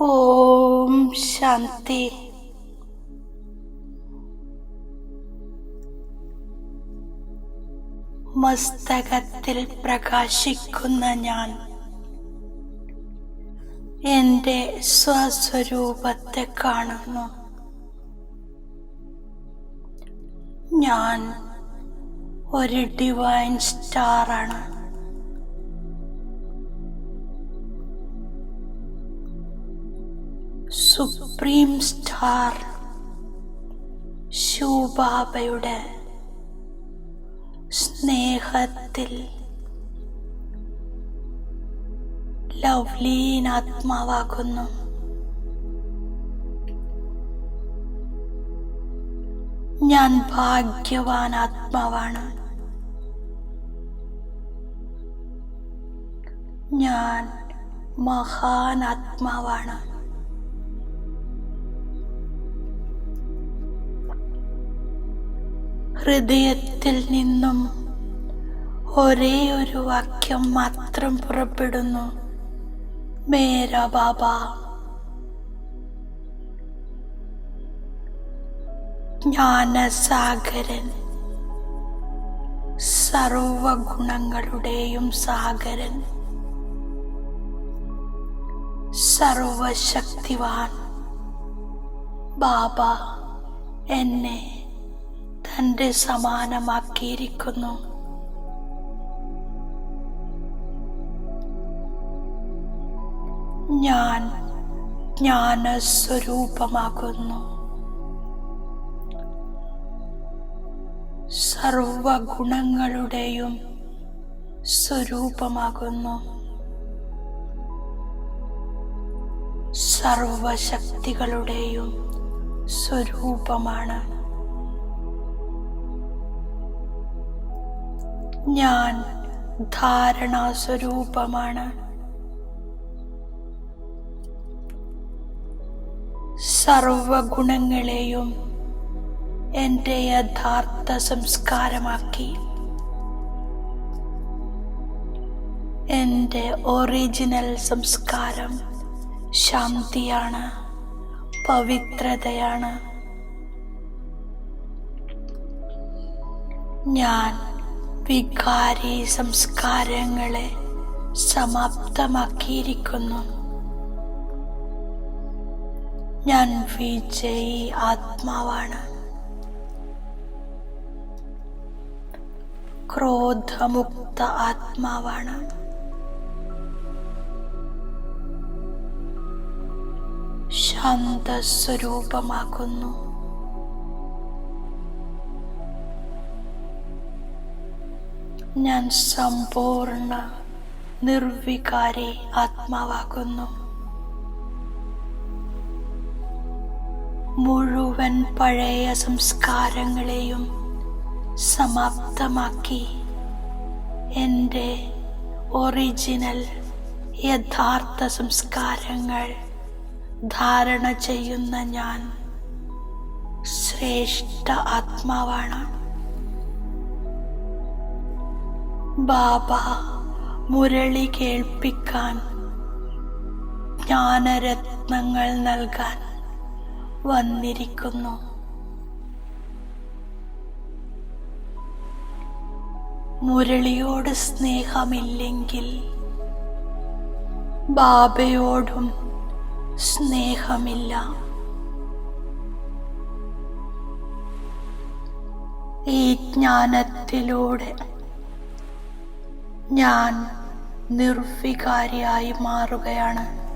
ഓം ശാന്തി. മസ്തകത്തിൽ പ്രകാശിക്കുന്ന ഞാൻ എന്റെ സ്വസ്വരൂപത്തെ കാണുന്നു. ഞാൻ ഒരു ഡിവൈൻ സ്റ്റാറാണ് സുപ്രീം സ്റ്റാർ ശൂബാബയുടെ സ്നേഹത്തിൽ ലവ്ലീനാത്മാവാകുന്നു. ഞാൻ ഭാഗ്യവാൻ ആത്മാവാണ് ഞാൻ മഹാൻ ആത്മാവാണ് ഹൃദയത്തിൽ നിന്നും ഒരേ ഒരു വാക്യം മാത്രം പുറപ്പെടുന്നു. മേര ബാബ ജ്ഞാനസാഗരൻ സർവഗുണങ്ങളുടെയും സാഗരൻ സർവശക്തിവാൻ ബാബ എന്നെ തന്റെ സമാനമാക്കിയിരിക്കുന്നു. ഞാൻ ജ്ഞാനസ്വരൂപമാകുന്നു. സർവഗുണങ്ങളുടെയും സ്വരൂപമാകുന്നു. സർവശക്തികളുടെയും സ്വരൂപമാണ്. ഞാൻ ധാരണാസ്വരൂപമാണ്. സർവഗുണങ്ങളെയും എന്റെ യഥാർത്ഥ സംസ്കാരമാക്കി. എന്റെ ഒറിജിനൽ സംസ്കാരം ശാന്തിയാണ് പവിത്രതയാണ്. ഞാൻ വികാരി സംസ്കാരങ്ങളെ സമാപ്തമാക്കിയിരിക്കുന്നു. ഞാൻ വിജയി ആത്മാവാണ്. ക്രോധമുക്ത ആത്മാവാണ്. ശാന്തസ്വരൂപമാകുന്നു. ഞാൻ സമ്പൂർണ നിർവികാരി ആത്മാവാകുന്നു. മുഴുവൻ പഴയ സംസ്കാരങ്ങളെയും സമാപ്തമാക്കി എന്റെ ഒറിജിനൽ യഥാർത്ഥ സംസ്കാരങ്ങൾ ധാരണ ചെയ്യുന്ന ഞാൻ ശ്രേഷ്ഠ ആത്മാവാണ്. ബാബ മുരളി കേൾപ്പിക്കാൻ ജ്ഞാനരത്നങ്ങൾ നൽകാൻ വന്നിരിക്കുന്നു. മുരളിയോട് സ്നേഹമില്ലെങ്കിൽ ബാബയോടും സ്നേഹമില്ല. ഈ ജ്ഞാനത്തിലൂടെ ഞാൻ നിർവികാരിയായി മാറുകയാണ്.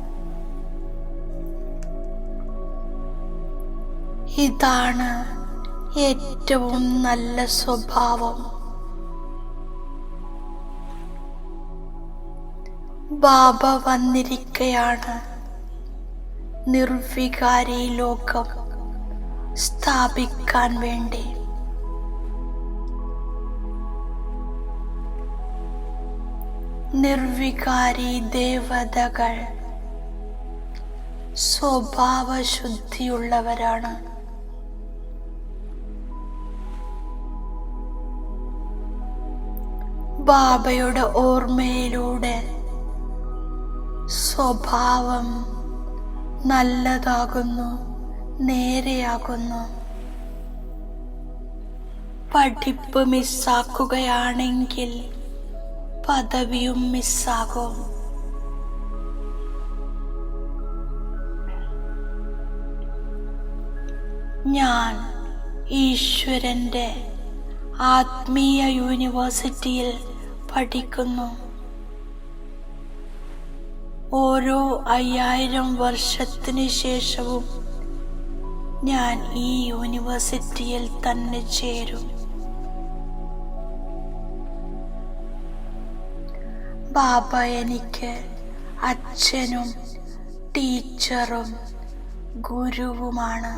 ഇതാണ് ഏറ്റവും നല്ല സ്വഭാവം. ബാബ വന്നിരിക്കയാണ് നിർവികാരി ലോകം സ്ഥാപിക്കാൻ വേണ്ടി. നിർവികാരി ദേവതകൾ. സ്വഭാവശുദ്ധിയുള്ളവരാണ്. ബാബയുടെ ഓർമ്മയിലൂടെ സ്വഭാവം നല്ലതാകുന്നു നേരെയാകുന്നു. പഠിപ്പ് മിസ്സാക്കുകയാണെങ്കിൽ പദവിയും മിസ്സാകും. ഞാൻ ഈശ്വരന്റെ ആത്മീയ യൂണിവേഴ്സിറ്റിയിൽ പഠിക്കുന്നു. ഓരോ അയ്യായിരം വർഷത്തിന് ശേഷവും ഞാൻ ഈ യൂണിവേഴ്സിറ്റിയിൽ തന്നെ ചേരും. ബാബ എനിക്ക് അച്ഛനും ടീച്ചറും ഗുരുവുമാണ്.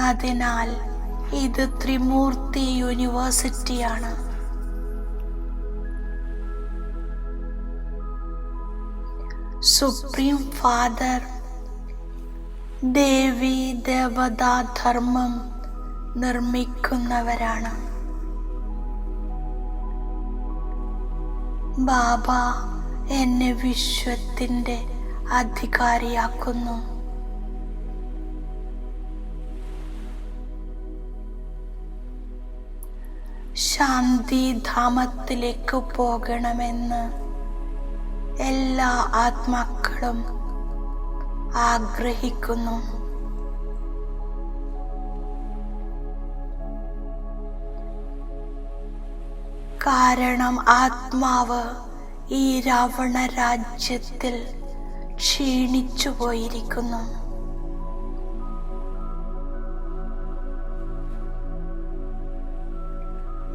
അതിനാൽ ഇത് ത്രിമൂർത്തി യൂണിവേഴ്സിറ്റിയാണ്. സുപ്രീം ഫാദർ ദേവി ദേവതാധർമ്മം നിർമ്മിക്കുന്നവരാണ്. ബാബ എന്നെ വിശ്വത്തിന്റെ അധികാരിയാക്കുന്നു. ശാന്തിധാമത്തിലേക്ക് പോകണമെന്ന് എല്ലാ ആത്മാക്കളും ആഗ്രഹിക്കുന്നു. കാരണം ആത്മാവ് ഈ രാവണ രാജ്യത്തിൽ ക്ഷീണിച്ചു പോയിരിക്കുന്നു.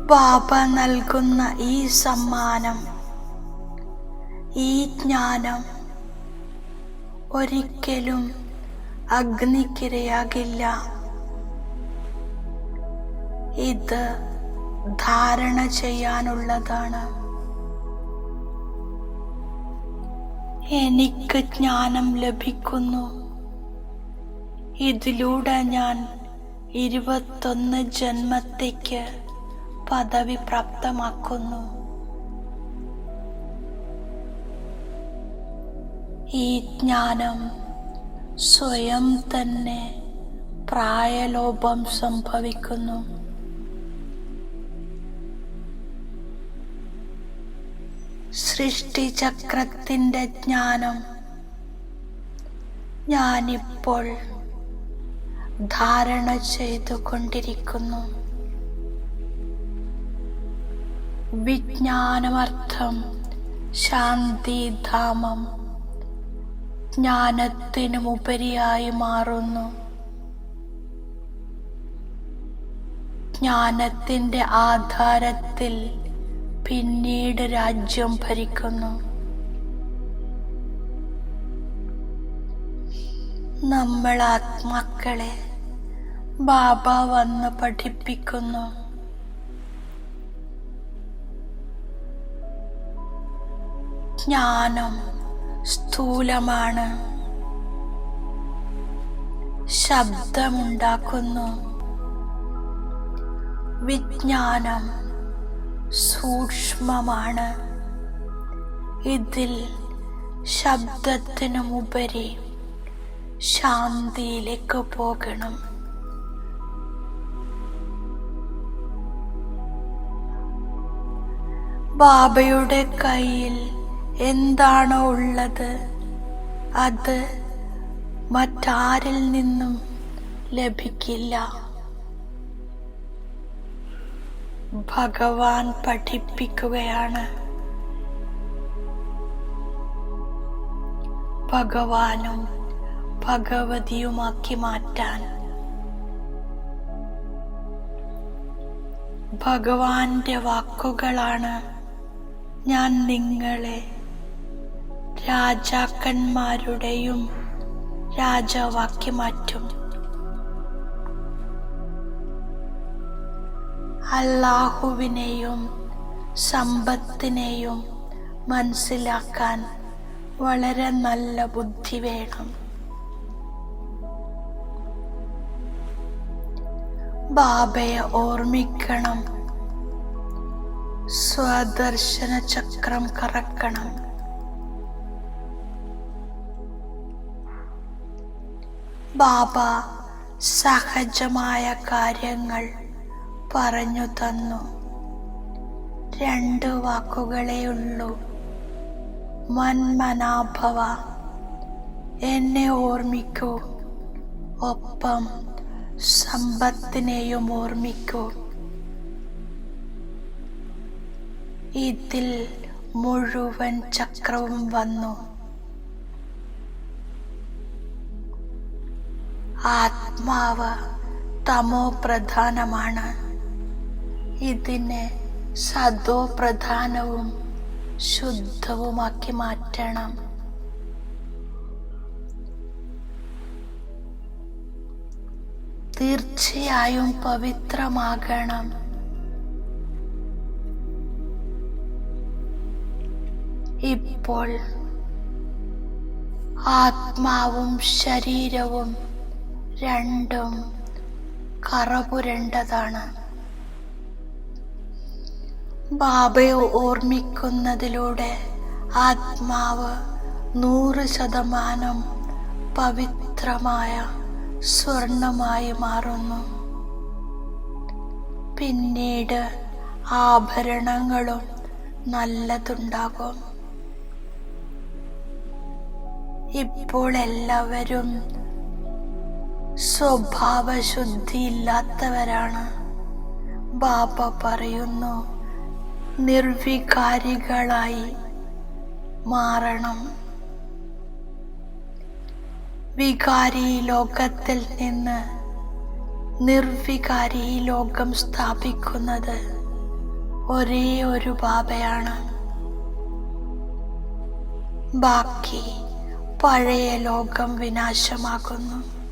ബാബ നൽകുന്ന ഈ സമ്മാനം ഈ ജ്ഞാനം ഒരിക്കലും അഗ്നിക്കിരയാകില്ല. ഇത് ധാരണ ചെയ്യാനുള്ളതാണ്. എനിക്ക് ജ്ഞാനം ലഭിക്കുന്നു. ഇതിലൂടെ ഞാൻ ഇരുപത്തൊന്ന് ജന്മത്തേക്ക് പദവി പ്രാപ്തമാക്കുന്നു. ഈ ജ്ഞാനം സ്വയം തന്നെ പ്രായലോപം സംഭവിക്കുന്നു. സൃഷ്ടിചക്രത്തിന്റെ ജ്ഞാനം. ഞാനിപ്പോൾ ധാരണ ചെയ്തുകൊണ്ടിരിക്കുന്നു. വിജ്ഞാനമർത്ഥം ശാന്തിധാമം ജ്ഞാനത്തിനുമുപരിയായി മാറുന്നു. ജ്ഞാനത്തിന്റെ ആധാരത്തിൽ പിന്നീട് രാജ്യം ഭരിക്കുന്നു. നമ്മൾ ആത്മാക്കളെ ബാബ വന്ന് പഠിപ്പിക്കുന്നു. ജ്ഞാനം സ്ഥൂലമാണ്. ശബ്ദമുണ്ടാക്കുന്നു. വിജ്ഞാനം സൂക്ഷ്മമാണ്. ഇതിൽ ശബ്ദത്തിനുമുപരി ശാന്തിയിലേക്ക് പോകണം. ബാബയുടെ കയ്യിൽ എന്താണോ ഉള്ളത് അത് മറ്റാരിൽ നിന്നും ലഭിക്കില്ല. ഭഗവാൻ പഠിപ്പിക്കുകയാണ്. ഭഗവാനും ഭഗവതിയുമാക്കി മാറ്റാൻ. ഭഗവാന്റെ വാക്കുകളാണ് ഞാൻ നിങ്ങളെ രാജാക്കന്മാരുടെയും രാജാവാക്കി മാറ്റും. അല്ലാഹുവിനെയും സമ്പത്തിനെയും മനസ്സിലാക്കാൻ വളരെ നല്ല ബുദ്ധി വേണം. ബാബയെ ഓർമ്മിക്കണം. സ്വദർശന ചക്രം കറക്കണം. ബാബ സഹജമായ കാര്യങ്ങൾ പറഞ്ഞു തന്നു. രണ്ട് വാക്കുകളേ ഉള്ളൂ. മന്മനാഭവ എന്നെ ഓർമ്മിക്കൂ. ഒപ്പം സമ്പത്തിനെയും ഓർമ്മിക്കൂ. ഇതിൽ മുഴുവൻ ചക്രവും വന്നു. ആത്മാവ് തമോ പ്രധാനമാണ്. ഇതിനെ സദോ പ്രധാനവും ശുദ്ധവുമാക്കി മാറ്റണം. തീർച്ചയായും പവിത്രമാകണം. ഇപ്പോൾ ആത്മാവും ശരീരവും രണ്ടും കറപുരണ്ടതാണ്. ബാബയെ ഓർമ്മിക്കുന്നതിലൂടെ ആത്മാവ് നൂറ് ശതമാനം പവിത്രമായ സ്വർണമായി മാറുന്നു. പിന്നീട് ആഭരണങ്ങളും നല്ലതുണ്ടാകും. ഇപ്പോൾ എല്ലാവരും സ്വഭാവശുദ്ധിയില്ലാത്തവരാണ്. ബാബ പറയുന്നു നിർവികാരികളായി മാറണം. വികാരി ലോകത്തിൽ നിന്ന് നിർവികാരി ലോകം സ്ഥാപിക്കുന്നത് ഒരേ ഒരു ബാബയാണ് ബാക്കി പഴയ ലോകം വിനാശമാകുന്നു.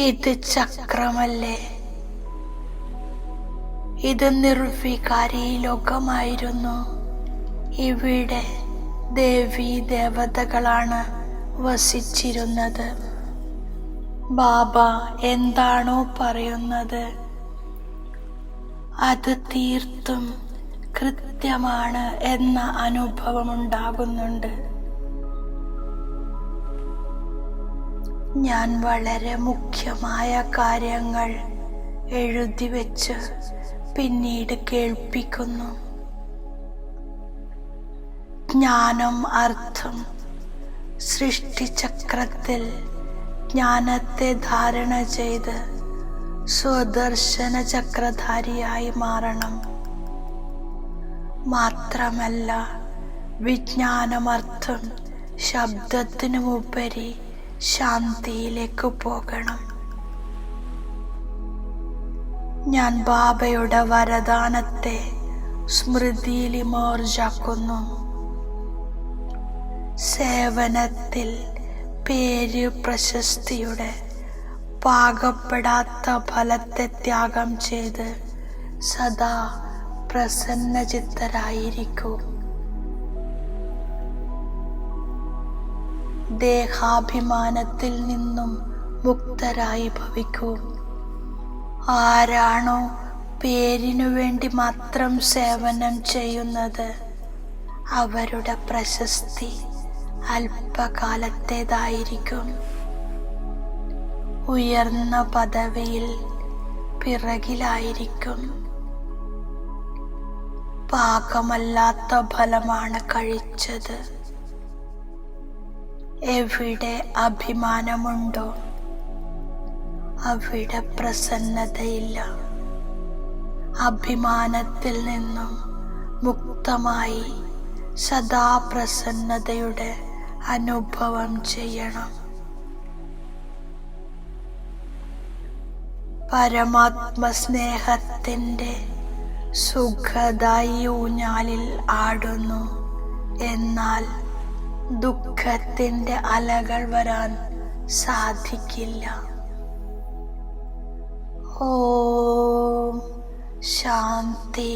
ഇത് ചക്രമല്ലേ? ഇത് നിർവികാരി ലോകമായിരുന്നു. ഇവിടെ ദേവി ദേവതകളാണ് വസിച്ചിരുന്നത്. ബാബ എന്താണോ പറയുന്നത്? അത് തീർത്തും കൃത്യമാണ് എന്ന അനുഭവം ഉണ്ടാകുന്നുണ്ട് ഞാൻ വളരെ മുഖ്യമായ കാര്യങ്ങൾ എഴുതി വെച്ച് പിന്നീട് കേൾപ്പിക്കുന്നു. ജ്ഞാനം അർത്ഥം. സൃഷ്ടിചക്രത്തിൽ ജ്ഞാനത്തെ ധാരണ ചെയ്ത് സ്വദർശന ചക്രധാരിയായി മാറണം. മാത്രമല്ല വിജ്ഞാനമർത്ഥം ശബ്ദത്തിനുമുപരി ശാന്തിയിലേക്ക് പോകണം. ഞാൻ ബാബയുടെ വരദാനത്തെ സ്മൃതിയിൽ ഇമോർജാക്കുന്നു. സേവനത്തിൽ പേര് പ്രശസ്തിയുടെ പാകപ്പെടാത്ത ഫലത്തെ ത്യാഗം ചെയ്ത് സദാ പ്രസന്നചിത്തരായിരിക്കൂ. ദേഹാഭിമാനത്തിൽ നിന്നും മുക്തരായി ഭവിക്കൂ. ആരാണോ പേരിനു വേണ്ടി മാത്രം സേവനം ചെയ്യുന്നത്? അവരുടെ പ്രശസ്തി അല്പകാലത്തേതായിരിക്കും. ഉയർന്ന പദവിയിൽ പിറകിലായിരിക്കും. പാകമല്ലാത്ത ഫലമാണ് കഴിച്ചത്. എവിടെ അഭിമാനമുണ്ടോ? അവിടെ പ്രസന്നതയില്ല. അഭിമാനത്തിൽ നിന്നും മുക്തമായി സദാ പ്രസന്നതയുടെ അനുഭവം ചെയ്യണം. പരമാത്മസ്നേഹത്തിന്റെ സുഖദായി ഊഞ്ഞാലിൽ ആടുന്നു. എന്നാൽ ദുഃഖത്തിന്റെ അലകൾ വരാൻ സാധിക്കില്ല. ഓം ശാന്തി.